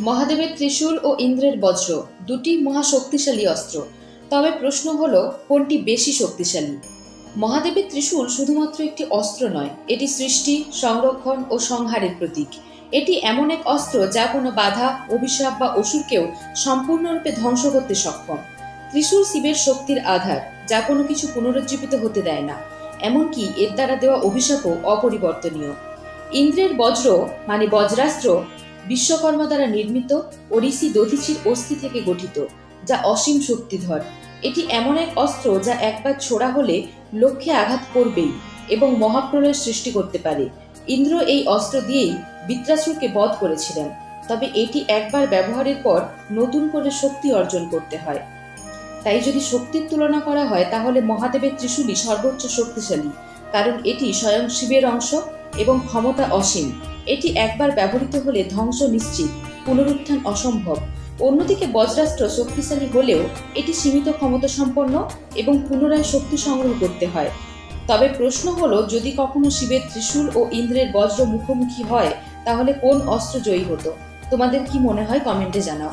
মহাদেবের ত্রিশূল ও ইন্দ্রের বজ্র, দুটি মহাশক্তিশালী অস্ত্র। তবে প্রশ্ন হলো, কোনটি বেশি শক্তিশালী? মহাদেবের ত্রিশূল শুধুমাত্র একটি অস্ত্র নয়, এটি সৃষ্টি, সংরক্ষণ ও সংহারের প্রতীক। এটি এমন এক অস্ত্র যা কোনো বাধা, অভিশাপ বা অসুরকেও সম্পূর্ণরূপে ধ্বংস করতে সক্ষম। ত্রিশূল শিবের শক্তির আধার, যা কোনো কিছু পুনরুজ্জীবিত হতে দেয় না। এমনকি এর দ্বারা দেওয়া অভিশাপও অপরিবর্তনীয়। ইন্দ্রের বজ্র মানে বজ্রাস্ত্র বিশ্বকর্মা দ্বারা নির্মিত ও ঋষি দধিচির অস্থি থেকে গঠিত, যা অসীম শক্তিধর। এটি এমন এক অস্ত্র যা একবার ছোড়া হলে লক্ষ্যে আঘাত করবেই এবং মহাপ্রলয়ের সৃষ্টি করতে পারে। ইন্দ্র এই অস্ত্র দিয়েই বৃত্রাসুরকে বধ করেছিলেন, তবে এটি একবার ব্যবহারের পর নতুন করে শক্তি অর্জন করতে হয়। তাই যদি শক্তির তুলনা করা হয়, তাহলে মহাদেবের ত্রিশূলই সর্বোচ্চ শক্তিশালী, কারণ এটি স্বয়ং শিবের অংশ এবং ক্ষমতা অসীম। এটি একবার ব্যবহৃত হলে ধ্বংস নিশ্চিত, পুনরুত্থান অসম্ভব। অন্যদিকে বজ্রাস্ত্র শক্তিশালী হলেও এটি সীমিত ক্ষমতা সম্পন্ন এবং পুনরায় শক্তি সংগ্রহ করতে হয়। তবে প্রশ্ন হলো, যদি কখনো শিবের ত্রিশূল ও ইন্দ্রের বজ্র মুখোমুখি হয়, তাহলে কোন অস্ত্র জয়ী হতো? তোমাদের কি মনে হয়? কমেন্টে জানাও।